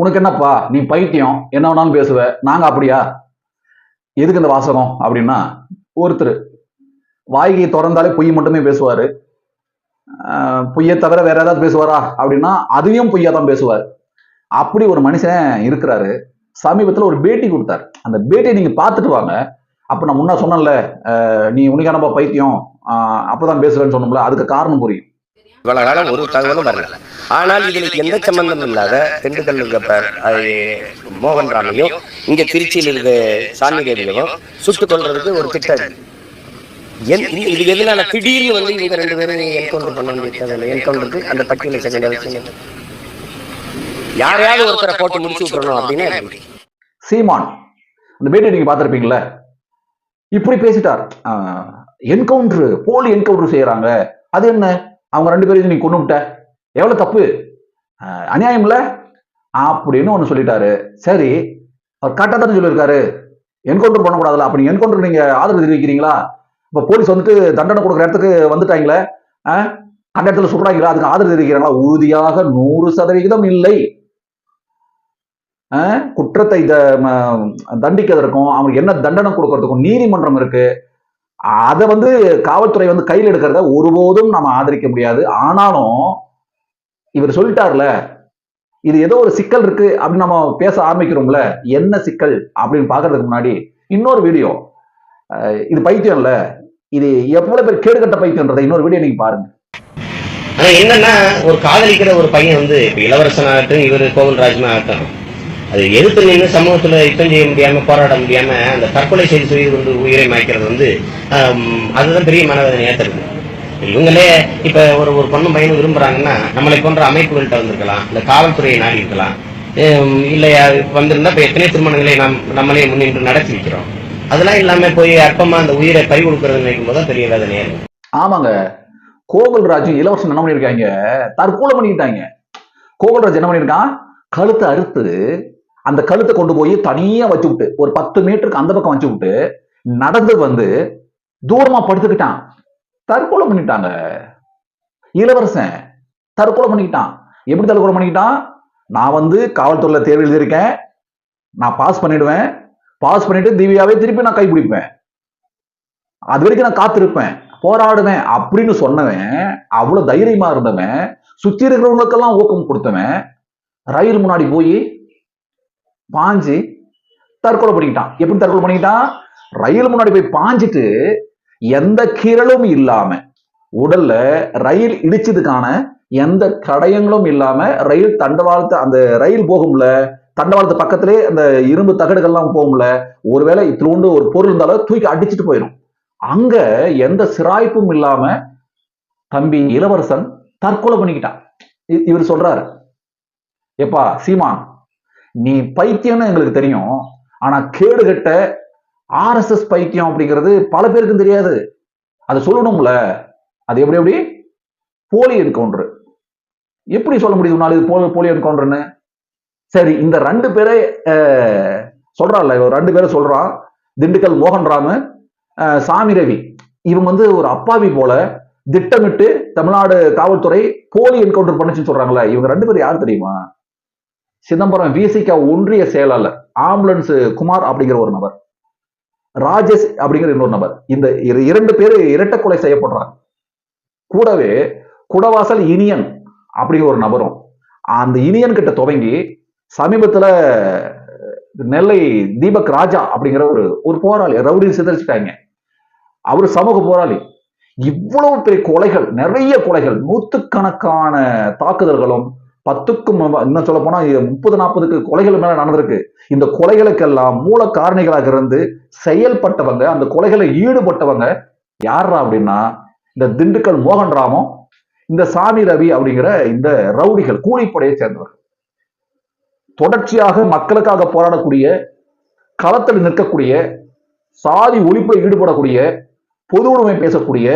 உனக்கு என்னப்பா? நீ பைத்தியம். என்ன வேணாலும் பேசுவ. நாங்க அப்படியா? எதுக்கு இந்த வாசகம்? அப்படின்னா ஒருத்தர் வாய்கை திறந்தாலே பொய் மட்டுமே பேசுவாரு. பொய்யை தவிர வேற ஏதாவது பேசுவாரா? அப்படின்னா அதையும் பொய்யா தான் பேசுவார். அப்படி ஒரு மனுஷன் இருக்கிறாரு. சமீபத்தில் ஒரு பேட்டி கொடுத்தாரு. அந்த பேட்டியை நீங்க பார்த்துட்டு வாங்க. அப்ப நான் முன்னா சொன்னேன்ல நீ நீ உனக்கானப்பா பைத்தியம்? அப்பதான் பேசுவேன்னு சொன்னோம்ல அதுக்கு காரணம் புரியும். இவ்வளவு காலம் ஒரு தகவலும் வரல. ஆனால் இதில் எந்த சம்பந்தம் இல்லாத திண்டுக்கல் இருக்க மோகன் ராமையும் இங்க திருச்சியில் இருக்க சாமி தேவியும் சுட்டுக் கொள்றதுக்கு ஒரு திட்டம். இது எதனால திடீர்னு வந்து இவங்க ரெண்டு பேரும் என்கவுண்டர் பண்ண வேண்டிய என்கவுண்டருக்கு அந்த பட்டியலை செகண்ட் அவசியம் இல்லை. யாரையாவது ஒருத்தரை போட்டு முடிச்சு விட்டுறணும் அப்படின்னா? சீமான் அந்த பேட்டி நீங்க பார்த்திருப்பீங்கல்ல? இப்படி பேசிட்டார். என்கவுண்டர் போலி என்கவுண்டர் செய்யறாங்க. அது என்ன? அவங்க ரெண்டு பேரையும் நீ கொண்டு விட்ட எவ்வளவு தப்பு? அநியாயம் இல்ல? அப்படின்னு ஒண்ணு சொல்லிட்டாரு. சரி அவர் கரெக்டாக தானே சொல்லியிருக்காரு. என்கவுண்டர் பண்ணக்கூடாதுல. அப்படி என்கவுண்டர் நீங்க ஆதரவு தெரிவிக்கிறீங்களா? இப்ப போலீஸ் வந்துட்டு தண்டனை கொடுக்குற இடத்துக்கு வந்துட்டாங்களே ஆஹ் அந்த இடத்துல சொல்றாங்களா அதுக்கு ஆதரவு தெரிவிக்கிறாங்களா? உறுதியாக நூறு சதவிகிதம் இல்லை. குற்றத்தை தண்டிக்கிறதுக்கும் அவங்களுக்கு என்ன தண்டனை கொடுக்கறதுக்கும் நீதிமன்றம் இருக்கு. அதை வந்து காவல்துறை வந்து கையில் எடுக்கிறத ஒருபோதும் நம்ம ஆதரிக்க முடியாது. ஆனாலும் இவர் சொல்லிட்டார்ல இது ஏதோ ஒரு சிக்கல் இருக்கு அப்படின்னு நம்ம பேச ஆரம்பிக்கிறோம்ல என்ன சிக்கல் அப்படின்னு பார்க்கறதுக்கு முன்னாடி இன்னொரு வீடியோ. இது பைத்தியம் இல்ல இது எவ்வளவு பேர் கேடுகட்ட பைத்தியம்ன்றத இன்னொரு வீடியோ நீங்க பாருங்க. என்னன்னா ஒரு காதலிக்கிற ஒரு பையன் வந்து இப்ப இளவரசன் ஆகட்டும் இவர் கோவில்ராஜ்மா ஆகட்டும் அது எதிர்த்து நின்று சமூகத்துல யுத்தம் செய்ய முடியாமல் போராட முடியாமல் அந்த தற்கொலை செய்து செய்து கொண்டு உயிரை மாய்க்கிறது வந்து அதுதான் பெரிய மனவேதனை ஏற்றுறது இவங்களே இப்ப ஒரு ஒரு பொண்ணும் பையனும் விரும்புறாங்கன்னா நம்மளை போன்ற அமைப்புகள்கிட்ட வந்திருக்கலாம் இல்லை காவல்துறையை நாடி இருக்கலாம். ஹம், இல்லையா வந்திருந்தா இப்போ எத்தனை திருமணங்களை நாம் நம்மளே முன்னின்று நடத்தி வைக்கிறோம் அதெல்லாம் இல்லாம போய் அற்பமாக அந்த உயிரை பறி கொடுக்கறது நினைக்கும் போது தான் பெரிய வேதனையாக இருக்கும் ஆமாங்க. கோகுல்ராஜும் இளவரசன் என்ன பண்ணியிருக்காங்க? தற்கொலை பண்ணிக்கிட்டாங்க. கோகுல்ராஜ் என்ன பண்ணியிருக்கான்? கழுத்தை அறுத்து அந்த கழுத்தை கொண்டு போய் தனியா வச்சு விட்டு ஒரு பத்து மீட்டருக்கு அந்த பக்கம் வச்சு விட்டு நடந்து வந்து தூரமா படுத்துக்கிட்டான். தற்கொலை பண்ணிட்டாங்க. இளவரசன் தற்கொலை பண்ணிக்கிட்டான். எப்படி தற்கொலை பண்ணிக்கிட்டான்? நான் வந்து காவல்துறையில தேர்வு எழுதியிருக்கேன். நான் பாஸ் பண்ணிடுவேன். பாஸ் பண்ணிட்டு திவ்யாவே திருப்பி நான் கைப்பிடிப்பேன். அது வரைக்கும் நான் காத்திருப்பேன். போராடுவேன் அப்படின்னு சொன்னவன் அவ்வளவு தைரியமா இருந்தவன் சுத்தி இருக்கிறவங்களுக்கெல்லாம் ஊக்கம் கொடுத்தவன் ரயில் முன்னாடி போய் பாஞ்சு தற்கொலை பண்ணிக்கிட்டான். எப்படி தற்கொலை பண்ணிக்கிட்டான்? ரயில் முன்னாடி போய் பாஞ்சிட்டு எந்த கீரலும் இல்லாம உடல்ல ரயில் இடிச்சதுக்கான எந்த கடையங்களும் இல்லாம ரயில் தண்டவாளத்தை அந்த ரயில் போகும்ல தண்டவாளத்து பக்கத்திலே அந்த இரும்பு தகடுகள்லாம் போகும்ல ஒருவேளை இத்திலூண்டு ஒரு பொருள் இருந்தாலும் தூக்கி அடிச்சிட்டு போயிடும் அங்க எந்த சிராய்ப்பும் இல்லாம தம்பி இளவரசன் தற்கொலை பண்ணிக்கிட்டான். இவர் சொல்றாரு எப்பா சீமான் நீ பைத்தியம்னு எங்களுக்கு தெரியும். ஆனா கேடுகட்ட ஆர்எஸ்எஸ் பைத்தியம் அப்படிங்கிறது பல பேருக்கும் தெரியாது. அதை சொல்லணும்ல. அது எப்படி எப்படி? போலி என்கவுண்டர். எப்படி சொல்ல முடியும் உன்னால இது போலி போலி என்கவுண்டர்னு சரி இந்த ரெண்டு பேரை சொல்றான்ல ரெண்டு பேரை சொல்றான். திண்டுக்கல் மோகன் ராமு சாமி ரவி. இவங்க வந்து ஒரு அப்பாவி போல திட்டமிட்டு தமிழ்நாடு காவல்துறை போலி என்கவுண்டர் பண்ணுச்சுன்னு சொல்றாங்களே. இவங்க ரெண்டு பேரும் யார் தெரியுமா? சிதம்பரம் விசிகா ஒன்றிய செயலாளர் ஆம்புலன்ஸ் குமார் அப்படிங்கிற ஒரு நபர் ராஜேஷ் அப்படிங்கிற இன்னொரு நபர். இந்த இரு- இரண்டு பேர் இரட்டை கொலை செய்யப்படுறாங்க. கூடவே குடவாசல் இனியன் அப்படிங்கிற ஒரு நபரும் அந்த இனியன் கிட்ட துவங்கி சமீபத்துல நெல்லை தீபக் ராஜா அப்படிங்கிற ஒரு ஒரு போராளி ரவுடி சிதறிச்சிட்டாங்க அவர் சமூக போராளி. இவ்வளவு பெரிய கொலைகள் நிறைய கொலைகள் நூத்துக்கணக்கான தாக்குதல்களும் பத்துக்கும் என்ன இன்னும் சொல்ல போனா முப்பது நாற்பதுக்கு கொலைகள் மேல நடந்திருக்கு. இந்த கொலைகளுக்கெல்லாம் மூல காரணிகளாக இருந்து செயல்பட்டவங்க அந்த கொலைகளை ஈடுபட்டவங்க யாரா அப்படின்னா இந்த திண்டுக்கல் மோகன் ராமம் இந்த சாமி ரவி அப்படிங்கிற இந்த ரவுடிகள் கூலிப்படையை சேர்ந்தவர் தொடர்ச்சியாக மக்களுக்காக போராடக்கூடிய களத்தில் நிற்கக்கூடிய சாதி ஒழிப்பில் ஈடுபடக்கூடிய பொது உடைமை பேசக்கூடிய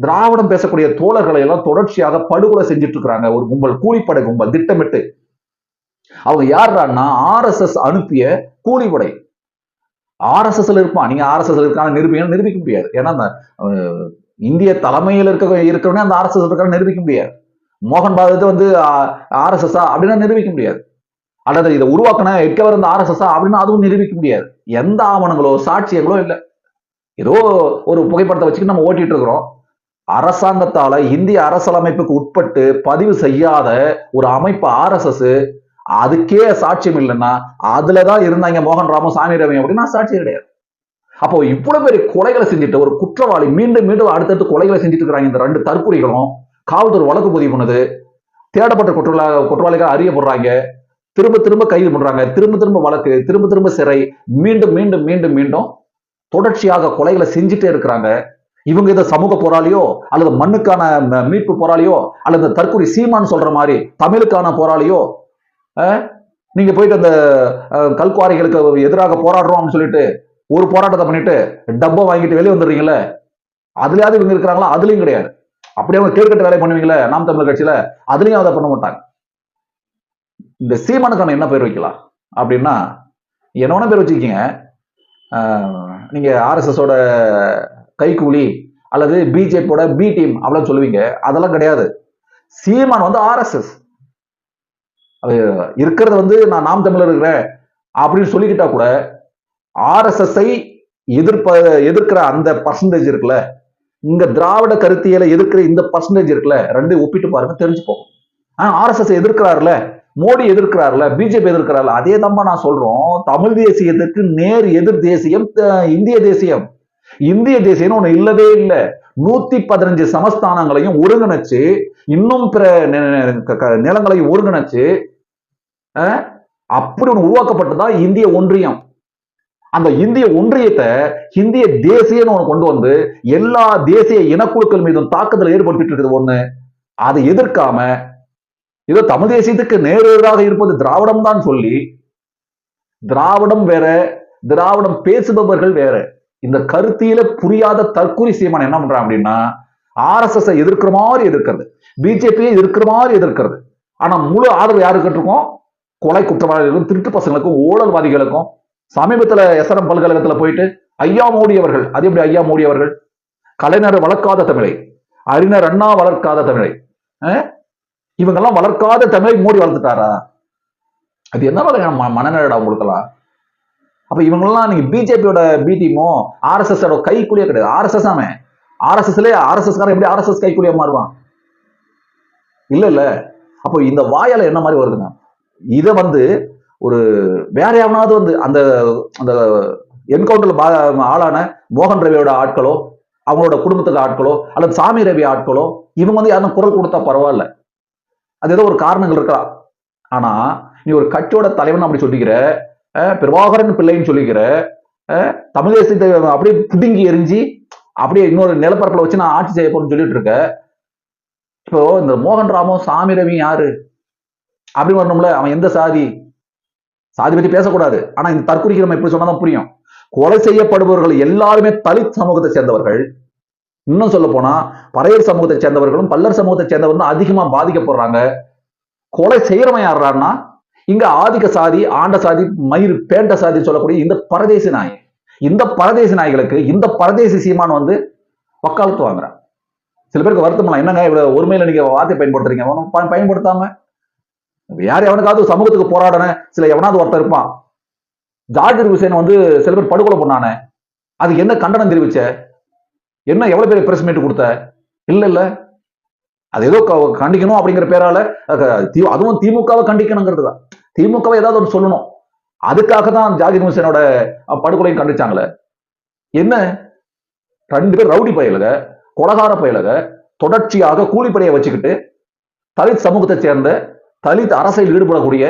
திராவிடம் பேசக்கூடிய தோழர்களை எல்லாம் தொடர்ச்சியாக படுகொலை செஞ்சுட்டு இருக்கிறாங்க ஒரு கும்பல் கூலிப்படை கும்பல் திட்டமிட்டு. அவங்க யாருன்னா ஆர்எஸ்எஸ் அனுப்பிய கூலிப்படை. ஆர்எஸ்எஸ்ல இருப்பான் நீங்க ஆர்எஸ்எஸ்ல இருக்கான நிரூபிங்க நிரூபிக்க முடியாது. ஏன்னா அந்த இந்திய தலைமையில் இருக்க இருக்கிறவனே அந்த ஆர்எஸ்எஸ் இருக்கான நிரூபிக்க முடியாது. மோகன் பாகவத் வந்து ஆர்எஸ்எஸ் அப்படின்னா நிரூபிக்க முடியாது. அல்லது இதை உருவாக்கின எட்கவர் இருந்த ஆர்எஸ்எஸ் அப்படின்னு அதுவும் நிரூபிக்க முடியாது. எந்த ஆவணங்களோ சாட்சியங்களோ இல்லை. ஏதோ ஒரு புகைப்படத்தை வச்சுக்கிட்டு நம்ம ஓட்டிட்டு இருக்கிறோம். அரசாங்கத்தால இந்திய அரசியலமைப்புக்கு உட்பட்டு பதிவு செய்யாத ஒரு அமைப்பு ஆர்எஸ்எஸ் அதுக்கே சாட்சியம் இல்லைன்னா அதுலதான் இருந்தாங்க மோகன் ராமன் சாமி ரவி அப்படின்னா சாட்சியம் கிடையாது. அப்போ இவ்வளவு பெரிய கொலைகளை செஞ்சுட்டு ஒரு குற்றவாளி மீண்டும் மீண்டும் அடுத்தடுத்து கொலைகளை செஞ்சுட்டு இருக்கிறாங்க இந்த ரெண்டு தற்கொலைகளும் காவல்துறை வழக்கு பதிவு பண்ணுது தேடப்பட்ட குற்றவா குற்றவாளிகள் அறியப்படுறாங்க திரும்ப திரும்ப கைது பண்றாங்க திரும்ப திரும்ப வழக்கு திரும்ப திரும்ப சிறை மீண்டும் மீண்டும் மீண்டும் மீண்டும் தொடர்ச்சியாக கொலைகளை செஞ்சுட்டே இருக்கிறாங்க. இவங்க இதை சமூக போராளியோ அல்லது மண்ணுக்கான மீட்பு போராளியோ அல்லது தற்கொலை சீமான் சொல்ற மாதிரி தமிழுக்கான போராளியோ நீங்க போயிட்டு அந்த கல்குவாரிகளுக்கு எதிராக போராடுறோம்னு சொல்லிட்டு ஒரு போராட்டத்தை பண்ணிட்டு டப்பா வாங்கிட்டு வெளியே வந்துடுறீங்களே அதுலயாவது இவங்க இருக்கிறாங்களா? அதுலயும் கிடையாது. அப்படியே அவங்க கேட்கட்டு வேலை பண்ணுவீங்களே நாம் தமிழர் கட்சியில அதுலயும் அதை பண்ண மாட்டாங்க. இந்த சீமானுக்கான என்ன பேர் வைக்கலாம்? அப்படின்னா என்ன பேர் வச்சுக்கீங்க. நீங்க ஆர்எஸ்எஸோட கைக்கூலி அல்லது பிஜேபியோட பி டீம் அப்படின்னு சொல்லுவீங்க. அதெல்லாம் கிடையாது. சீமான் வந்து ஆர்எஸ்எஸ் அது இருக்கிறது வந்து நான் நாம் தமிழர் இருக்கிறேன் அப்படின்னு சொல்லிக்கிட்டா கூட ஆர்எஸ்எஸ்ஐ எதிர்ப்ப எதிர்க்கிற அந்த பர்சன்டேஜ் இருக்குல்ல இங்க திராவிட கருத்தியலை எதிர்க்கிற இந்த பர்சன்டேஜ் இருக்குல்ல ரெண்டு ஒப்பிட்டு பாருங்க தெரிஞ்சுப்போம். ஆனா ஆர்எஸ்எஸ் எதிர்க்கிறாருல மோடி எதிர்க்கிறாருல பிஜேபி எதிர்க்கிறாருல அதே தான் நான் சொல்றோம். தமிழ் தேசியத்துக்கு நேர் எதிர் தேசியம் இந்திய தேசியம். இந்திய தேசியம்னு ஒண்ணு இல்லவே இல்லை. நூத்தி பதினஞ்சு சமஸ்தானங்களையும் ஒருங்கிணைச்சு இன்னும் பிற நிலங்களையும் ஒருங்கிணைச்சு அஹ், அப்படி ஒன்று உருவாக்கப்பட்டதுதான் இந்திய ஒன்றியம். அந்த இந்திய ஒன்றியத்தை இந்திய தேசியம்னு ஒண்ணு கொண்டு வந்து எல்லா தேசிய இனக்குழுக்கள் மீதும் தாக்குதல் ஏற்படுத்திட்டு இருக்குது ஒண்ணு. அதை எதிர்க்காம ஏதோ தமிழ் தேசியத்துக்கு நேரெதிராக இருப்பது திராவிடம் தான் சொல்லி திராவிடம் வேற திராவிடம் பேசுபவர்கள் வேற. இந்த கருத்தியில புரியாத தற்குறி சீமான் என்ன பண்றான் அப்படின்னா ஆர்எஸ்எஸ் எதிர்க்கிற மாதிரி எதிர்க்கிறது. பிஜேபியை எதிர்க்கிற மாதிரி எதிர்க்கிறது. ஆனா முழு ஆதரவு யாருக்கு இருக்கோம் கொலை குற்றவாளிகளுக்கும் திருட்டு பசங்களுக்கும் ஊழல்வாதிகளுக்கும். சமீபத்துல எஸ்ஆர்எம் பல்கலைக்கழகத்துல போயிட்டு ஐயா மோடி அவர்கள் அது எப்படி ஐயா மோடி அவர்கள்? கலைஞர் வளர்க்காத தமிழை அறிஞர் அண்ணா வளர்க்காத தமிழை இவங்கெல்லாம் வளர்க்காத தமிழை மோடி வளர்த்துட்டாரா? அது என்ன வகையான ம- மனநிலைடா உங்களுக்கெல்லாம்? அப்ப இவங்கெல்லாம் நீங்க பிஜேபியோட பி டீமோ ஆர்எஸ்எஸ் கைக்குள்ளேயே கிடையாது. ஆர்எஸ்எஸ் அவன். ஆர்எஸ்எஸ்ல ஆர்எஸ்எஸ் காரன் எப்படி ஆர்எஸ்எஸ் கைக்குள்ளேயே மாறுவான்? இல்ல இல்ல. அப்போ இந்த வாயால என்ன மாதிரி வருதுங்க இதை வந்து ஒரு வேற எவனாவது வந்து அந்த அந்த என்கவுண்டர்ல ஆளான மோகன் ரவியோட ஆட்களோ அவங்களோட குடும்பத்துக்கு ஆட்களோ அல்லது சாமி ரவி ஆட்களோ இவங்க வந்து யாரும் குரல் கொடுத்தா பரவாயில்ல. அது ஏதோ ஒரு காரணங்கள் இருக்கலாம். ஆனா நீ ஒரு கட்சியோட தலைவன் அப்படி சொல்லிக்கிற பிரபாகரன் பிள்ளைன்னு சொல்லிக்கிற அஹ், அப்படியே புடுங்கி எரிஞ்சு அப்படியே இன்னொரு நிலப்பரப்புல வச்சு நான் ஆட்சி செய்ய போறேன்னு சொல்லிட்டு இருக்க. இப்போ இந்த மோகன் ராமும் சாமி ரவி யாரு? அப்படி வரணும்ல அவன் எந்த சாதி? சாதி பற்றி பேசக்கூடாது. ஆனா இந்த தற்குறிக்கு நம்ம எப்படி சொன்னாதான் புரியும். கொலை செய்யப்படுபவர்கள் எல்லாருமே தலித் சமூகத்தை சேர்ந்தவர்கள். இன்னும் சொல்ல போனா பறையர் சமூகத்தை சேர்ந்தவர்களும் பல்லர் சமூகத்தை சேர்ந்தவர்களும் அதிகமா பாதிக்கப்படுறாங்க. கொலை செய்யறவன் யாருறான்னா இங்க ஆதிக்க சாதி ஆண்ட சாதி மயிர் பேண்ட சாதி சொல்லக்கூடிய இந்த பரதேசி நாய். இந்த பரதேசி நாய்களுக்கு இந்த பரதேசி சீமான் வந்து வக்காலத்து வாங்குறான். சில பேருக்கு வருத்தம் என்னங்க இவ்வளவு ஒருமையில நீங்க வார்த்தை பயன்படுத்துறீங்க? அவனும் பயன்படுத்தாம. யார் எவனுக்காவது சமூகத்துக்கு போராடன சில எவனாவது ஒருத்தர் இருப்பான். ஜாகிர் ஹுசேன் வந்து சில பேர் படுகொலை பண்ணானே. அது என்ன கண்டனம் தெரிவிச்ச? என்ன எவ்வளவு பேர் பிரஸ் மீட் கொடுத்த? இல்ல இல்ல. அது ஏதோ க- கண்டிக்கணும் அப்படிங்கிற பேரால அதுவும் திமுகவை கண்டிக்கணுங்கிறது தான் திமுகவை ஏதாவது ஒன்று சொல்லணும். அதுக்காக தான் ஜாகிர் ஹுசேனோட படுகொலையும் கண்டிச்சாங்களே. என்ன? ரெண்டு பேர் ரவுடி பயலுக கொலகார பயலுக தொடர்ச்சியாக கூலிப்படையை வச்சுக்கிட்டு தலித் சமூகத்தை சேர்ந்த தலித் அரசியல் ஈடுபடக்கூடிய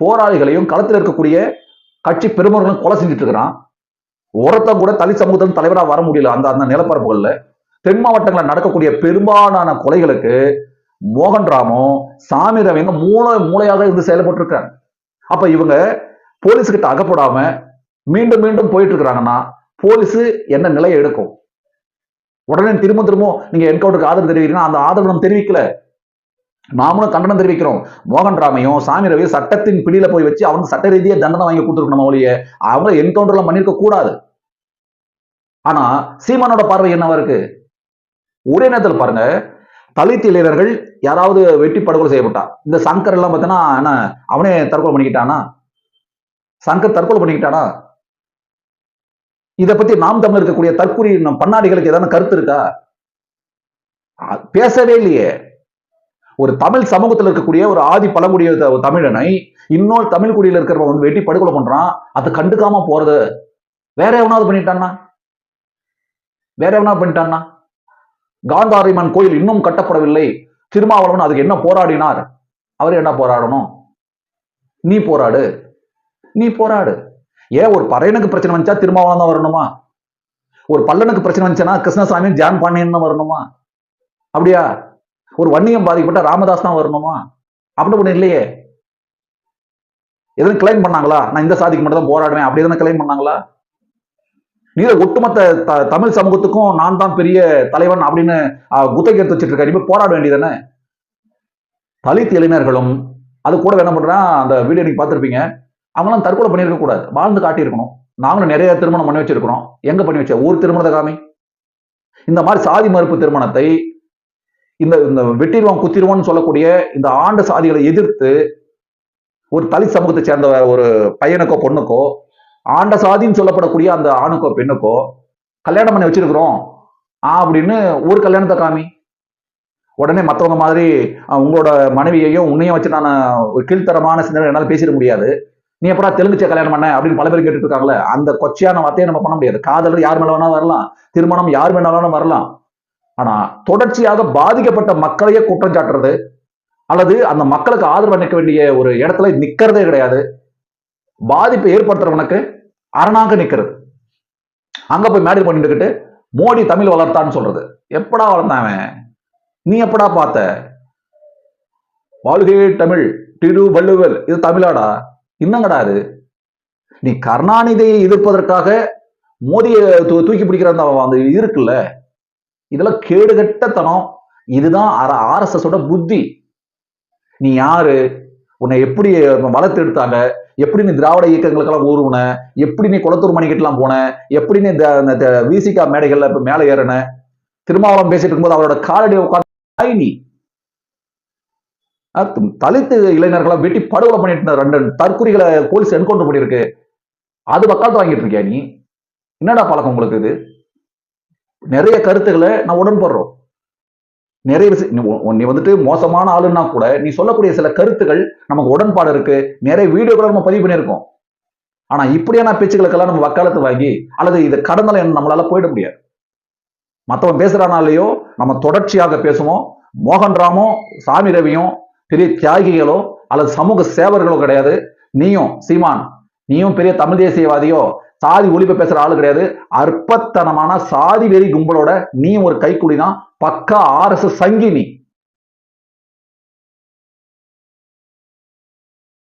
போராளிகளையும் களத்தில் இருக்கக்கூடிய கட்சி பெருமர்களும் கொலை செஞ்சுட்டு இருக்கிறான். ஒருத்தன் கூட தலித் சமூகத்தின் தலைவராக வர முடியல அந்த அந்த நிலப்பரப்புகளில். தென் மாவட்டங்களில் நடக்கக்கூடிய பெரும்பாலான கொலைகளுக்கு மோகன் ராமும் சாமி ரவிங்க மூளை மூளையாக இருந்து செயல்பட்டு அப்ப இவங்க போலீஸ்கிட்ட அகப்படாம மீண்டும் மீண்டும் போயிட்டு இருக்கிறாங்கன்னா போலீஸ் என்ன நிலையை எடுக்கும்? உடனே திரும்ப திரும்ப நீங்க என்கவுண்டருக்கு ஆதரவு தெரிவிக்கிறீங்கன்னா அந்த ஆதரவு நம்ம தெரிவிக்கல. நாமளும் கண்டனம் தெரிவிக்கிறோம். மோகன் ராமையும் சாமி ரவியும் சட்டத்தின் பிடியில போய் வச்சு அவனுக்கு சட்ட ரீதியாக தண்டனை வாங்கி கொடுத்துருக்கணும் ஒழிய அவங்க என்கவுண்டர்லாம் பண்ணிருக்க கூடாது. ஆனா சீமானோட பார்வை என்னவா இருக்கு? ஒரே நேரத்தில் பாருங்க தலித் இளைஞர்கள் யாராவது வெட்டி படுகொலை செய்யப்பட்டா? இந்த சங்கர் எல்லாம் பார்த்தோன்னா என்ன அவனே தற்கொலை பண்ணிக்கிட்டானா? சங்கர் தற்கொலை பண்ணிக்கிட்டானா? இதை பத்தி நாம் தமிழ் இருக்கக்கூடிய தற்கொலை நம் பண்ணாடிகளுக்கு ஏதாவது கருத்து இருக்கா? பேசவே இல்லையே. ஒரு தமிழ் சமூகத்தில் இருக்கக்கூடிய ஒரு ஆதி பழங்குடிய த- தமிழனை இன்னொரு தமிழ் குடியில் இருக்கிறவன் வந்து வெட்டி படுகொலை பண்றான். அதை கண்டுக்காம போறது. வேற எவனாவது பண்ணிட்டான்னா? வேற எவனாவது பண்ணிட்டான்னா? காந்தாரிமன் கோயில் இன்னும் கட்டப்படவில்லை. திருமாவளவன் அதுக்கு என்ன போராடினார்? அவர் என்ன போராடணும்? நீ போராடு. நீ போராடு. ஏன் ஒரு பறையனுக்கு பிரச்சனை வந்துச்சா திருமாவளவன் தான் வரணுமா? ஒரு பல்லனுக்கு பிரச்சனை வந்துச்சுன்னா கிருஷ்ணசாமி ஜான் பாண்டியன் தான் வரணுமா? அப்படியா? ஒரு வன்னியம் பாதிக்கப்பட்ட ராமதாஸ் தான் வரணுமா? அப்படி ஒண்ணு இல்லையே. எதுவும் கிளைம் பண்ணாங்களா? நான் இந்த சாதிக்கு மட்டும் தான் போராடுவேன் அப்படி எதுவும் கிளைம் பண்ணாங்களா? நீங்க ஒட்டுமொத்த த- தமிழ் சமூகத்துக்கும் நான் தான் பெரிய தலைவன் அப்படின்னு குத்தகை எடுத்து வச்சிட்டு இருக்க இனிமேல் போராட வேண்டியதானே தலித் இளைஞர்களும் அது கூட என்ன பண்றான் அந்த வீடியோ நீங்க பார்த்துருப்பீங்க. அவங்களாம் தற்கொலை பண்ணியிருக்க கூடாது. வாழ்ந்து காட்டியிருக்கணும். நாங்களும் நிறைய திருமணம் பண்ணி வச்சிருக்கிறோம். எங்க பண்ணி வச்ச? ஊர் திருமணத்தை காமி. இந்த மாதிரி சாதி மறுப்பு திருமணத்தை இந்த இந்த வெட்டிடுவோம் குத்திடுவோம்னு சொல்லக்கூடிய இந்த ஆண்ட சாதிகளை எதிர்த்து ஒரு தலித் சமூகத்தை சேர்ந்த ஒரு பையனுக்கோ பொண்ணுக்கோ ஆண்ட சாதின்னு சொல்லப்படக்கூடிய அந்த ஆணுக்கோ பெண்ணுக்கோ கல்யாணம் பண்ணி வச்சிருக்கிறோம். ஆ அப்படின்னு ஒரு கல்யாணத்தை காமி. உடனே மற்றவங்க மாதிரி உங்களோட மனைவியையும் உன்னையும் வச்சு நான் ஒரு கீழ்த்தரமான சிந்தனை என்னால் பேசிட முடியாது. நீ எப்படா தெலுங்குச்சே கல்யாணம் பண்ண அப்படின்னு பல பேர் கேட்டுட்டு இருக்காங்களே அந்த கொச்சையான வார்த்தையை நம்ம பண்ண முடியாது. காதலர் யார் மேல வேணாலும் வரலாம் திருமணம் யார் வேணாலும் வரலாம். ஆனா தொடர்ச்சியாக பாதிக்கப்பட்ட மக்களையே குற்றம் சாட்டுறது அல்லது அந்த மக்களுக்கு ஆதரவு நிற்க வேண்டிய ஒரு இடத்துல நிக்கிறதே கிடையாது. பாதிப்பை ஏற்படுத்துறவனுக்கு அரணாக நிக்கிறது அங்க போய் மேடல் பண்ணிட்டுக்கிட்டு மோடி தமிழ் வளர்த்தான்னு சொல்றது. எப்படா வளர்த்தான் நீ எப்படா பார்த்த? வாழ்கை தமிழ் திரு வள்ளுவர் இது தமிழாடா? என்னங்கடா இது நீ கருணாநிதியை எதிர்ப்பதற்காக மோதியை தூ- தூக்கி பிடிக்கிற அந்த அந்த இருக்குல்ல? இதெல்லாம் கேடுகட்டத்தனம் இதுதான் ஆர்எஸ்எஸ் ஓட புத்தி. நீ யாரு? உன்னை எப்படி வளர்த்து எடுத்தாங்க எப்படி நீ திராவிட இயக்கங்களுக்கெல்லாம் ஊருவன எப்படி நீ குளத்தூர் மணிக்கிட்டலாம் போன? எப்படி நீ இந்த- விசிகா மேடைகள்ல இப்ப மேலே ஏறின? திருமாவளம் பேசிட்டு இருக்கும்போது அவரோட காலடி உட்கார்ந்து நீ தலித்து இளைஞர்களை வெட்டி படுகொலை பண்ணிட்டு இருந்த ரெண்டு தற்கொலைகளை போலீஸ் என்கவுண்டர் பண்ணியிருக்கு. அது வக்காலத்து வாங்கிட்டு இருக்கியா நீ? என்னடா பழக்கம் உங்களுக்கு இது? நிறைய கருத்துக்களை நான் உடன்படுறோம். நிறைய விஷயம் நீ வந்துட்டு மோசமான ஆளுன்னா கூட நீ சொல்லக்கூடிய சில கருத்துக்கள் நமக்கு உடன்பாடு இருக்கு. நிறைய வீடியோக்களை நம்ம பதிவு பண்ணியிருக்கோம். ஆனா இப்படியான பேச்சுக்களுக்கெல்லாம் நம்ம வக்காலத்து வாங்கி அல்லது இது கடந்தல நம்மளால போயிட முடியாது. மத்தவன் பேசுறானாலேயோ நம்ம தொடர்ச்சியாக பேசுவோம். மோகன் ராமோ சாமி ரவியும் பெரிய தியாகிகளோ அல்லது சமூக சேவர்களோ கிடையாது. நீயும் சீமான் நீயும் பெரிய தமிழ் தேசியவாதியோ சாதி ஒழிப்பை பேசுற ஆளு கிடையாது. அற்பத்தனமான சாதி வெறி கும்பலோட நீ ஒரு கைக்குடி தான் பக்கா ஆர்எஸ்எஸ் சங்கி நீ